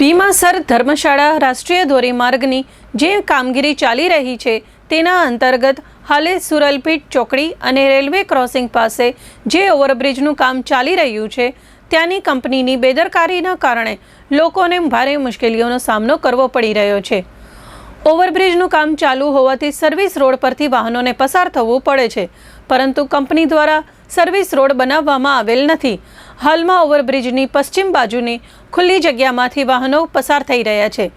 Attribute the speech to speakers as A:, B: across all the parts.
A: ભીમાસર ધર્મશાળા રાષ્ટ્રીય ધોરીમાર્ગની જે કામગીરી ચાલી રહી છે, તેના અંતર્ગત હાલે સુરલપીટ ચોકડી અને રેલવે ક્રોસિંગ પાસે જે ઓવરબ્રિજનું કામ ચાલી રહ્યું છે, ત્યાંની કંપનીની બેદરકારીના કારણે લોકોને ભારે મુશ્કેલીઓનો સામનો કરવો પડી રહ્યો છે. ઓવરબ્રિજનું કામ ચાલુ હોવાથી સર્વિસ રોડ પરથી વાહનોને પસાર થવું પડે છે, પરંતુ કંપની દ્વારા સર્વિસ રોડ બનાવવામાં આવેલ નથી. હાલમાં ઓવરબ્રિજની પશ્ચિમ બાજુની ખુલ્લી જગ્યામાંથી વાહનો પસાર થઈ રહ્યા છે.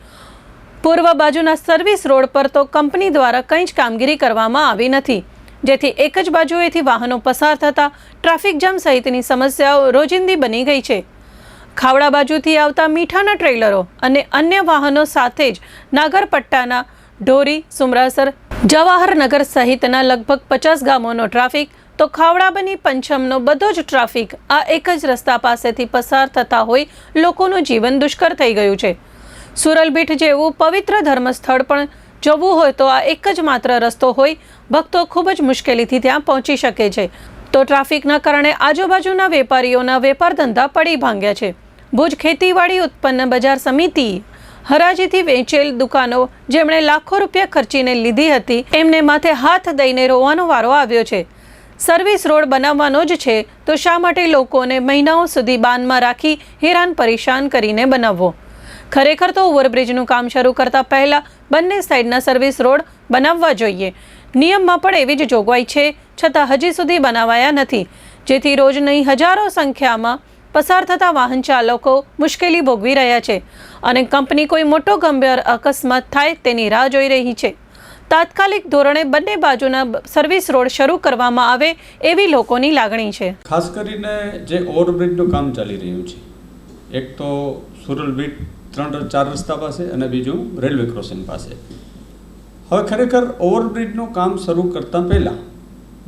A: પૂર્વ બાજુના સર્વિસ રોડ પર તો કંપની દ્વારા કંઈ જ કામગીરી કરવામાં આવી નથી. જેથી એક જ બાજુએથી વાહનો પસાર થતાં ટ્રાફિક જામ સહિતની સમસ્યાઓ રોજિંદી બની ગઈ છે. ખાવડા બાજુથી આવતા મીઠાના ટ્રેલરો અને અન્ય વાહનો સાથે જ નાગરપટ્ટાના ઢોરી, સુમરાસર, જવાહરનગર સહિતના લગભગ પચાસ ગામોનો ટ્રાફિક તો ખાવડાબની પંચમનો બધો જ ટ્રાફિક આ એક જ રસ્તા પાસેથી પસાર થતા હોય લોકોનું જીવન દુષ્કર થઈ ગયું છે. સુરલબીઠ જેવું પવિત્ર ધર્મસ્થળ પણ જવું હોય તો આ એક જ માત્ર રસ્તો હોય, ભક્તો ખૂબ જ મુશ્કેલીથી ત્યાં પહોંચી શકે છે. તો ટ્રાફિકના કારણે આજુબાજુના વેપારીઓના વેપાર ધંધા પડી ભાંગ્યા છે. ભુજ ખેતીવાડી ઉત્પન્ન બજાર સમિતિ હરાજીથી વેચેલ દુકાનો જેમણે લાખો રૂપિયા ખર્ચીને લીધી હતી, એમને માથે હાથ દઈને રોવાનો વારો આવ્યો છે. સર્વિસ રોડ બનાવવાનો જ છે. તો શા માટે લોકોને મહિનાઓ સુધી બાનમાં રાખી હેરાન પરેશાન કરીને બનાવવો? ખરેખર તો ઓવરબ્રિજનું કામ શરૂ કરતા પહેલા બંને સાઈડના સર્વિસ રોડ બનાવવા જોઈએ. નિયમમાં પણ એવી જ જોગવાઈ છે, છતાં હજી સુધી બનાવાયા નથી. જેથી રોજની હજારો સંખ્યામાં પસાર થતા વાહન ચાલકો મુશ્કેલી ભોગવી રહ્યા છે અને કંપની કોઈ મોટો ગંભીર અકસ્માત થાય તેની રાહ જોઈ રહી છે. તાત્કાલિક ધોરણે બંને બાજુના સર્વિસ રોડ શરૂ કરવામાં આવે એવી લોકોની લાગણી છે.
B: ખાસ કરીને જે ઓવરબ્રિજનું કામ ચાલી રહ્યું છે, એક તો સુરલ બ્રિજ ત્રણ ચાર રસ્તા પાસે અને બીજું રેલવે ક્રોસિંગ પાસે. હવે ખરેખર ઓવરબ્રિજનું કામ શરૂ કરતાં પહેલાં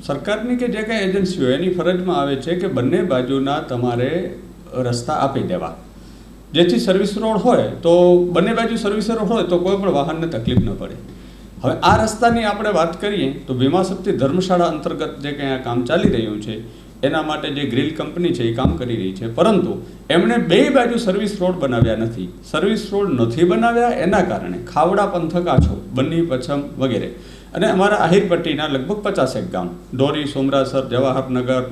B: સરકારની કે જે કાંઈ એજન્સીઓ એની ફરજમાં આવે છે કે બંને બાજુના તમારે રસ્તા આપી દેવા. જેથી સર્વિસ રોડ હોય તો, બંને બાજુ સર્વિસ રોડ હોય તો કોઈ પણ વાહનને તકલીફ ન પડે. હવે આ રસ્તાની આપણે વાત કરીએ તો ભીમા શક્તિ ધર્મશાળા અંતર્ગત જે કંઈ આ કામ ચાલી રહ્યું છે, એના માટે જે ગ્રીલ કંપની છે એ કામ કરી રહી છે. પરંતુ એમણે બે બાજુ સર્વિસ રોડ બનાવ્યા નથી. સર્વિસ રોડ નથી બનાવ્યા એના કારણે ખાવડા પંથક આછો, બન્ની પછમ વગેરે. અને અમારા આહિરપટ્ટીના લગભગ પચાસેક ગામ, ડોરી, સોમરાસર, જવાહરનગર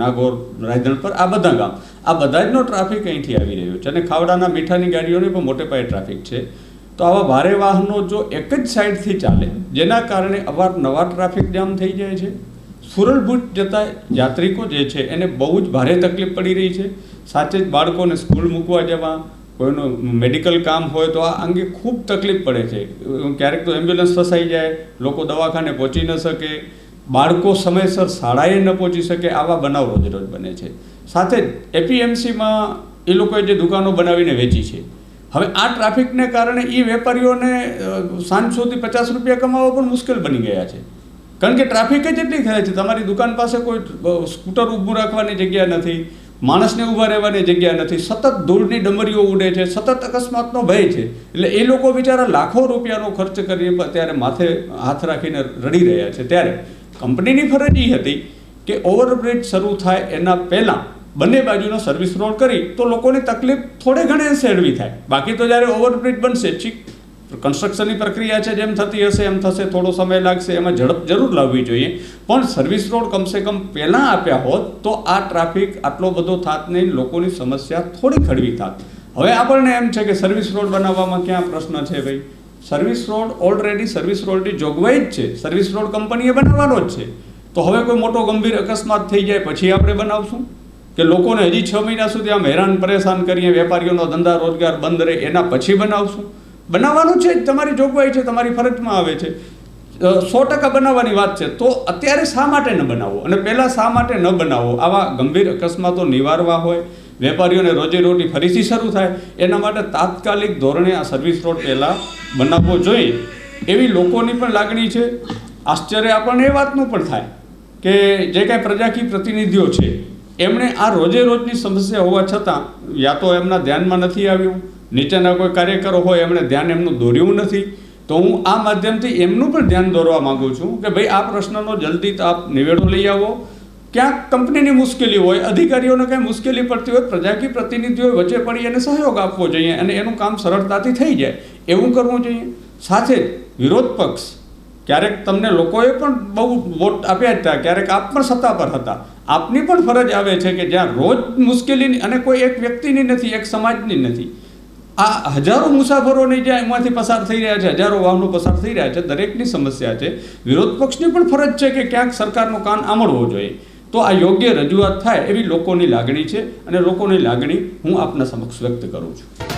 B: નાગોર રાયધણપર આ બધા ગામ. આ બધા જનો ટ્રાફિક અહીંથી આવી રહ્યો છે અને ખાવડાના મીઠાની ગાડીઓની પણ મોટે પાયે ટ્રાફિક છે. તો આવા ભારે વાહનો જો એક જ સાઈડથી ચાલે, જેના કારણે અવારનવાર ટ્રાફિક જામ થઈ જાય છે. સુરલભૂત જતા યાત્રિકો જે છે, એને બહુ જ ભારે તકલીફ પડી રહી છે. સાથે જ બાળકોને સ્કૂલ મૂકવા જવા, કોઈનું મેડિકલ કામ હોય તો આ અંગે ખૂબ તકલીફ પડે છે. ક્યારેક તો એમ્બ્યુલન્સ ફસાઈ જાય, લોકો દવાખાને પહોંચી ન શકે, બાળકો સમયસર શાળાએ ન પહોંચી શકે, આવા બનાવ રોજ રોજ બને છે. સાથે જ એપીએમસીમાં એ લોકોએ જે દુકાનો બનાવીને વેચી છે હવે આ ટ્રાફિકને કારણે એ વેપારીઓને સાંજ સુધી પચાસ રૂપિયા કમાવા પણ મુશ્કેલ બની ગયા છે. કારણ કે ટ્રાફિક જ એટલી થાય છે. તમારી દુકાન પાસે કોઈ સ્કૂટર ઊભું રાખવાની જગ્યા નથી, માણસને ઊભા રહેવાની જગ્યા નથી, સતત ધૂળની ડમરીઓ ઉડે છે, સતત અકસ્માતનો ભય છે. એટલે એ લોકો બિચારા લાખો રૂપિયાનો ખર્ચ કરી ત્યારે માથે હાથ રાખીને રડી રહ્યા છે. ત્યારે કંપનીની ફરજ એ હતી કે ઓવરબ્રિજ શરૂ થાય એના પહેલાં બંને બાજુનો સર્વિસ રોડ કરી તો લોકોની તકલીફ થોડે ઘણે સેડવી થાય. બાકી તો જ્યારે ઓવરબ્રિજ બનશે, ઠીક. કન્સ્ટ્રક્શનની પ્રક્રિયા છે, જેમ થતી હશે, એમ થશે, થોડો સમય લાગશે, એમાં ઝડપ જરૂર લાવવી જોઈએ. પણ સર્વિસ રોડ કમસે કમ પહેલાં આપ્યા હોત, તો આ ટ્રાફિક આટલો બધો થાત નહીં, લોકોની સમસ્યા થોડી હળવી થાત. હવે આપણને એમ છે કે સર્વિસ રોડ બનાવવામાં ક્યાં પ્રશ્ન છે ભાઈ? સર્વિસ રોડ ઓલરેડી સર્વિસ રોડની જોગવાઈ જ છે. સર્વિસ રોડ કંપનીએ બનાવવાનો જ છે. તો હવે કોઈ મોટો ગંભીર અકસ્માત થઈ જાય, પછી આપણે બનાવશું? કે લોકોને હજી છ મહિના સુધી આમ હેરાન પરેશાન કરીએ, વેપારીઓનો ધંધા, રોજગાર બંધ રહે, એના પછી બનાવશું? બનાવવાનું છે તમારી જોગવાઈ છે, તમારી ફરજમાં આવે છે. સો ટકા બનાવવાની વાત છે, તો અત્યારે શા માટે ન બનાવો? અને પહેલાં શા માટે ન બનાવો? આવા ગંભીર અકસ્માતો નિવારવા હોય, વેપારીઓને રોજીરોટી ફરીથી શરૂ થાય, એના માટે તાત્કાલિક ધોરણે આ સર્વિસ રોડ પહેલાં બનાવવો જોઈએ. એવી લોકોની પણ લાગણી છે. આશ્ચર્ય આપણને એ વાતનું પણ થાય કે જે કાંઈ પ્રજાકી પ્રતિનિધિઓ છે એમણે આ રોજે રોજની સમસ્યા હોવા છતાં યા તો એમના ધ્યાનમાં નથી આવ્યું, નીચેના કોઈ કાર્યકરો હોય એમણે ધ્યાન એમનું દોર્યું નથી. તો હું આ માધ્યમથી એમનું પણ ધ્યાન દોરવા માગું છું કે ભાઈ, આ પ્રશ્નનો જલ્દી આપ નિવેડો લઈ આવો. ક્યાંક કંપનીની મુશ્કેલી હોય, અધિકારીઓને કંઈ મુશ્કેલી પડતી હોય, પ્રજાકી પ્રતિનિધિઓ વચ્ચે પડી એને સહયોગ આપવો જોઈએ અને એનું કામ સરળતાથી થઈ જાય. એવું કરવું જોઈએ. સાથે જ વિરોધ પક્ષ ક્યારેક તમને લોકોએ પણ બહુ વોટ આપ્યા હતા, ક્યારેક આપ પણ સત્તા પર હતા. આપની પણ ફરજ આવે છે કે જ્યાં રોજ મુશ્કેલીની અને કોઈ એક વ્યક્તિની નથી, એક સમાજની નથી. આ હજારો મુસાફરોની જ્યાં એમાંથી પસાર થઈ રહ્યા છે, હજારો વાહનો પસાર થઈ રહ્યા છે, દરેકની સમસ્યા છે. વિરોધ પક્ષની પણ ફરજ છે કે ક્યાંક સરકારનો કાન આમળવો જોઈએ. તો આ યોગ્ય રજૂઆત થાય એવી લોકોની લાગણી છે અને લોકોની લાગણી હું આપના સમક્ષ વ્યક્ત કરું છું.